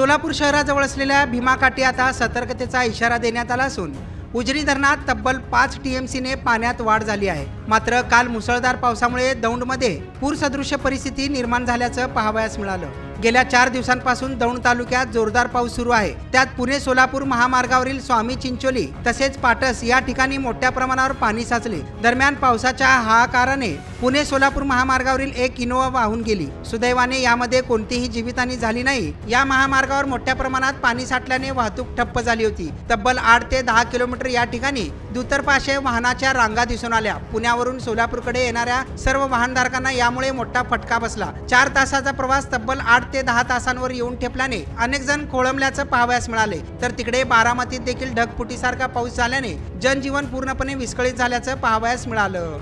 सोलापूर शहराजवळ असलेल्या भीमाकाठी आता सतर्कतेचा इशारा देण्यात आला असून उजनी धरणात तब्बल पाच टीएमसीने पाण्यात वाढ झाली आहे. मात्र काल मुसळधार पावसामुळे दौंडमध्ये पूरसदृश्य परिस्थिती निर्माण झाल्याचं पाहावयास मिळालं. गेल्या चार दिवसांपासून दौंड तालुक्यात जोरदार पाऊस सुरू आहे. त्यात पुणे सोलापूर महामार्गावरील स्वामी चिंचोली तसेच पाटस या ठिकाणी मोठ्या प्रमाणावर पाणी साचले. दरम्यान पावसाच्या हाहाकाराने पुणे सोलापूर महामार्गावरील एक इनोवा वाहून गेली. सुदैवाने यामध्ये कोणतीही जीवितहानी झाली नाही. या महामार्गावर मोठ्या प्रमाणात पाणी साठल्याने वाहतूक ठप्प झाली होती. तब्बल आठ ते दहा किलोमीटर या ठिकाणी दुतर्फाशे वाहनाच्या रांगा दिसून आल्या. पुण्यावरून सोलापूरकडे येणाऱ्या सर्व वाहनधारकांना यामुळे मोठा फटका बसला. चार तासाचा प्रवास तब्बल आठ आठ ते दहा तासांवर येऊन ठेपल्याने अनेक जण खोळंबल्याचं पाहावयास मिळाले. तर तिकडे बारामतीत देखील ढगफुटीसारखा पाऊस झाल्याने जनजीवन पूर्णपणे विस्कळीत झाल्याचं पाहावयास मिळालं.